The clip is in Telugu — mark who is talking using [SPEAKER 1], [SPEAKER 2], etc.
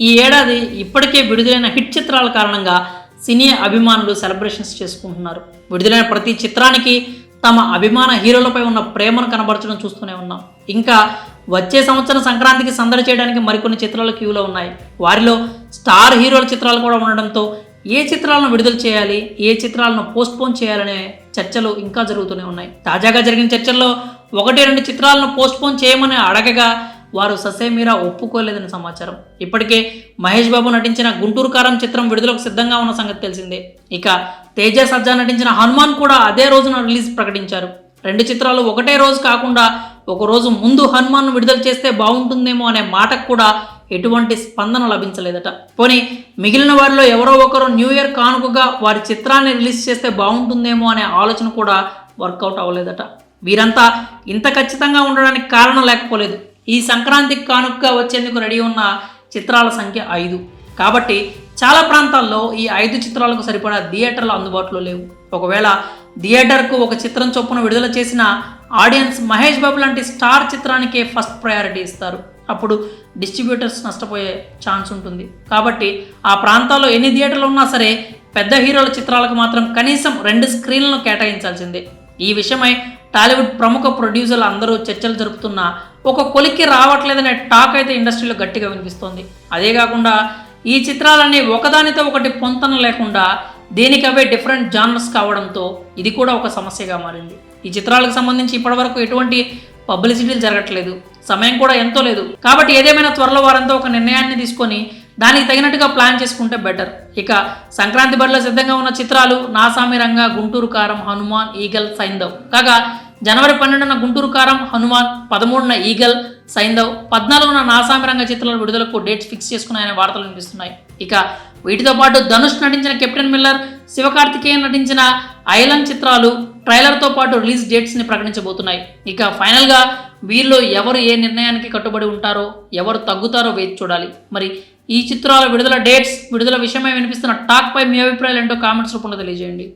[SPEAKER 1] ఈ ఏడాది ఇప్పటికే విడుదలైన హిట్ చిత్రాల కారణంగా సినీ అభిమానులు సెలబ్రేషన్స్ చేసుకుంటున్నారు. విడుదలైన ప్రతి చిత్రానికి తమ అభిమాన హీరోలపై ఉన్న ప్రేమను కనబరచడం చూస్తూనే ఉన్నాం. ఇంకా వచ్చే సంవత్సరం సంక్రాంతికి సందడి చేయడానికి మరికొన్ని చిత్రాలు క్యూలో ఉన్నాయి. వారిలో స్టార్ హీరోల చిత్రాలు కూడా ఉండడంతో ఏ చిత్రాలను విడుదల చేయాలి ఏ చిత్రాలను పోస్ట్పోన్ చేయాలనే చర్చలు ఇంకా జరుగుతూనే ఉన్నాయి. తాజాగా జరిగిన చర్చల్లో ఒకటి రెండు చిత్రాలను పోస్ట్పోన్ చేయమని అడగగా వారు ససేమీరా ఒప్పుకోలేదని సమాచారం. ఇప్పటికే మహేష్ బాబు నటించిన గుంటూరు కారం చిత్రం విడుదలకు సిద్ధంగా ఉన్న సంగతి తెలిసిందే. ఇక తేజ సజ్జా నటించిన హనుమాన్ కూడా అదే రోజున రిలీజ్ ప్రకటించారు. రెండు చిత్రాలు ఒకటే రోజు కాకుండా ఒక రోజు ముందు హనుమాన్ విడుదల చేస్తే బాగుంటుందేమో అనే మాటకు కూడా ఎటువంటి స్పందన లభించలేదట. పోనీ మిగిలిన వారిలో ఎవరో ఒకరు న్యూ ఇయర్ కానుకగా వారి చిత్రాన్ని రిలీజ్ చేస్తే బాగుంటుందేమో అనే ఆలోచన కూడా వర్కౌట్ అవ్వలేదట. వీరంతా ఇంత ఖచ్చితంగా ఉండడానికి కారణం లేకపోలేదు. ఈ సంక్రాంతికి కానుకగా వచ్చేందుకు రెడీ ఉన్న చిత్రాల సంఖ్య ఐదు. కాబట్టి చాలా ప్రాంతాల్లో ఈ ఐదు చిత్రాలకు సరిపడా థియేటర్లు అందుబాటులో లేవు. ఒకవేళ థియేటర్కు ఒక చిత్రం చొప్పున విడుదల చేసిన ఆడియన్స్ మహేష్ బాబు లాంటి స్టార్ చిత్రానికే ఫస్ట్ ప్రయారిటీ ఇస్తారు. అప్పుడు డిస్ట్రిబ్యూటర్స్ నష్టపోయే ఛాన్స్ ఉంటుంది. కాబట్టి ఆ ప్రాంతాల్లో ఎన్ని థియేటర్లు ఉన్నా సరే పెద్ద హీరోల చిత్రాలకు మాత్రం కనీసం రెండు స్క్రీన్లను కేటాయించాల్సిందే. ఈ విషయమై టాలీవుడ్ ప్రముఖ ప్రొడ్యూసర్లు అందరూ చర్చలు జరుపుతున్నా ఒక కొలిక్కి రావట్లేదనే టాక్ అయితే ఇండస్ట్రీలో గట్టిగా వినిపిస్తోంది. అదే కాకుండా ఈ చిత్రాలన్నీ ఒకదానితో ఒకటి పొంతన లేకుండా దేనికవే డిఫరెంట్ జానర్స్ కావడంతో ఇది కూడా ఒక సమస్యగా మారింది. ఈ చిత్రాలకు సంబంధించి ఇప్పటివరకు ఎటువంటి పబ్లిసిటీలు జరగట్లేదు. సమయం కూడా ఎంతో లేదు. కాబట్టి ఏదేమైనా త్వరలో వారంతా ఒక నిర్ణయాన్ని తీసుకొని దానికి తగినట్టుగా ప్లాన్ చేసుకుంటే బెటర్. ఇక సంక్రాంతి బరిలో సిద్ధంగా ఉన్న చిత్రాలు నాసామిరంగా గుంటూరు కారం హనుమాన్ ఈగల్ సైందవ్ కాగా జనవరి పన్నెండున గుంటూరు కారం హనుమాన్ పదమూడున ఈగల్ సైందవ్ పద్నాలుగున నాసామిరంగ చిత్రాల విడుదలకు డేట్స్ ఫిక్స్ చేసుకున్నాయనే వార్తలు వినిపిస్తున్నాయి. ఇక వీటితో పాటు ధనుష్ నటించిన కెప్టెన్ మిల్లర్ శివకార్తికేయన్ నటించిన ఐలన్ చిత్రాలు ట్రైలర్తో పాటు రిలీజ్ డేట్స్ని ప్రకటించబోతున్నాయి. ఇక ఫైనల్గా వీరిలో ఎవరు ఏ నిర్ణయానికి కట్టుబడి ఉంటారో ఎవరు తగ్గుతారో వేచి చూడాలి. మరి ఈ చిత్రాల విడుదల డేట్స్ విడుదల విషయమై వినిపిస్తున్న టాక్ పై మీ అభిప్రాయాలు ఏంటో కామెంట్స్ రూపంలో తెలియజేయండి.